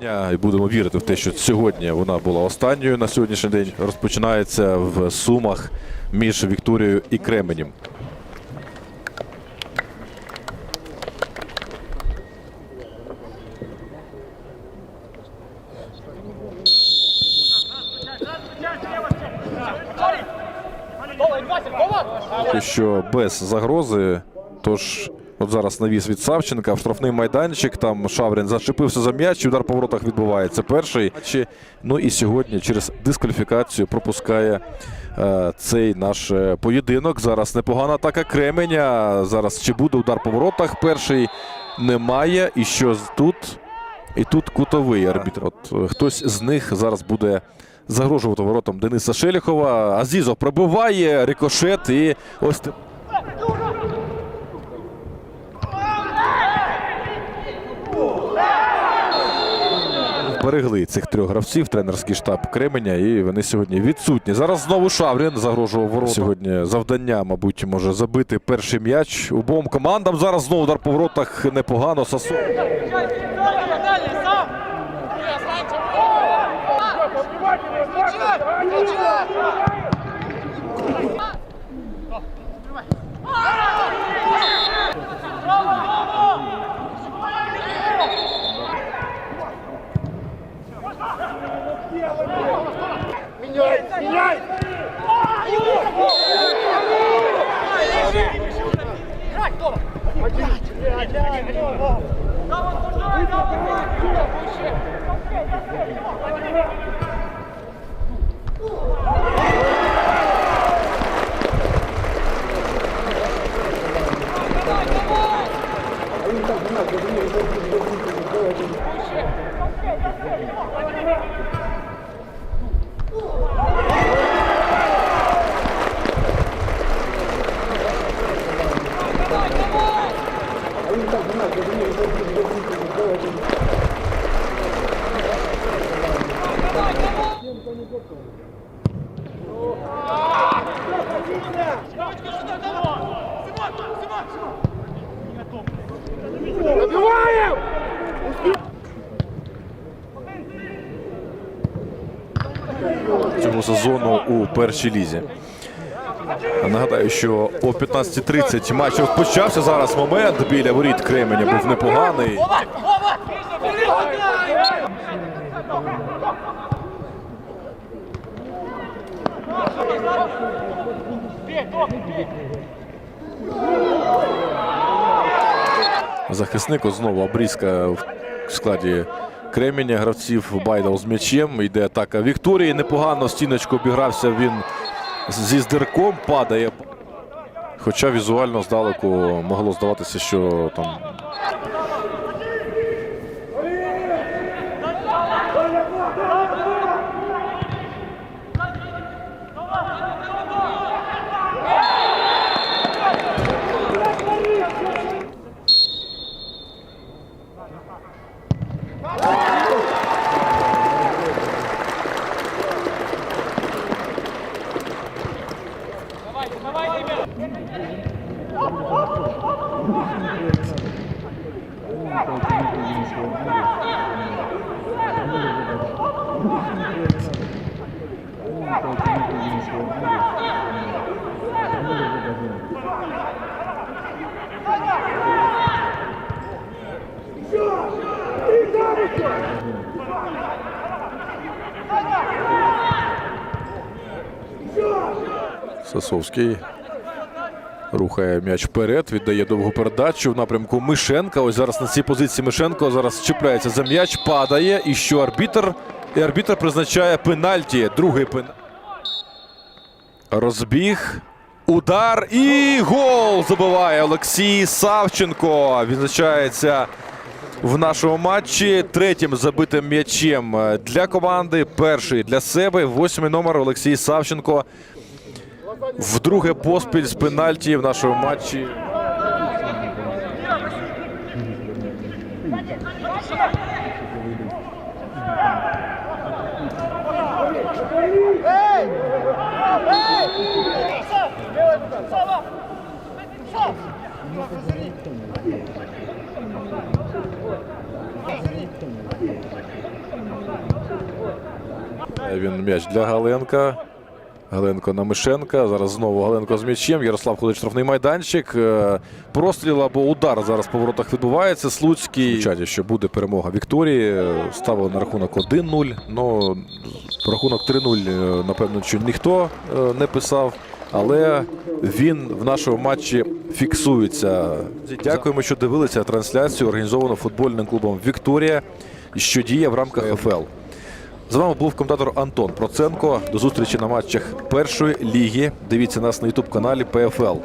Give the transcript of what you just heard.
І будемо вірити в те, що сьогодні вона була останньою на сьогоднішній день. Розпочинається в Сумах між Вікторією і Кременем. Що без загрози. Тож, от зараз навіс від Савченка в штрафний майданчик. Там Шаврін зачепився за м'яч. і Удар по воротах відбувається. Перший. Ну і сьогодні через дискваліфікацію пропускає е, цей наш е, поєдинок. Зараз непогана атака Кременя. Зараз чи буде удар по воротах? Перший немає. І що тут? І тут кутовий арбітр. От е, хтось з них зараз буде загрожувати воротам Дениса Шеліхова. Азізов пробиває рикошет і ось те- Берегли цих трьох гравців, тренерський штаб Кременя, і вони сьогодні відсутні. Зараз знову Шаврін загрожував ворота. Сьогодні завдання, мабуть, може забити перший м'яч обом командам. Зараз знову удар по воротах непогано. Сасо. Ja, ja, ja. Цього сезону у першій лізі. Нагадаю, що о 15.30 матч розпочався. Зараз момент біля воріт Кременя був непоганий. Захисник знову обрізка в складі Кременя. Гравців Байдал з м'ячем. Йде атака Вікторії. Непогано стіночку обігрався він зі здирком, падає. Хоча візуально здалеку могло здаватися, що там. Сосовский. Рухає м'яч вперед, віддає довгу передачу в напрямку Мишенка. Ось зараз на цій позиції Мишенко зараз чіпляється за м'яч, падає. І що арбітр? І арбітр призначає пенальті. Другий пен... Розбіг. Удар і гол забиває Олексій Савченко. Відзначається в нашому матчі третім забитим м'ячем для команди. Перший для себе. Восьмий номер Олексій Савченко. Вдруге поспіль з пенальті в нашому матчі. Він м'яч для Галенка. Галенко на Мишенка. Зараз знову Галенко з м'ячем. Ярослав ходить штрафний майданчик. Е, Простріл або удар зараз по воротах відбувається. Слуцький. В чаті, що буде перемога Вікторії. Ставили на рахунок 1-0. Ну, рахунок 3-0, е, напевно, що ніхто е, не писав. Але він в нашому матчі фіксується. Дякуємо, що дивилися трансляцію, організовану футбольним клубом Вікторія, що діє в рамках ФЛ. З вами був коментатор Антон Проценко. До зустрічі на матчах першої ліги. Дивіться нас на ютуб каналі ПФЛ.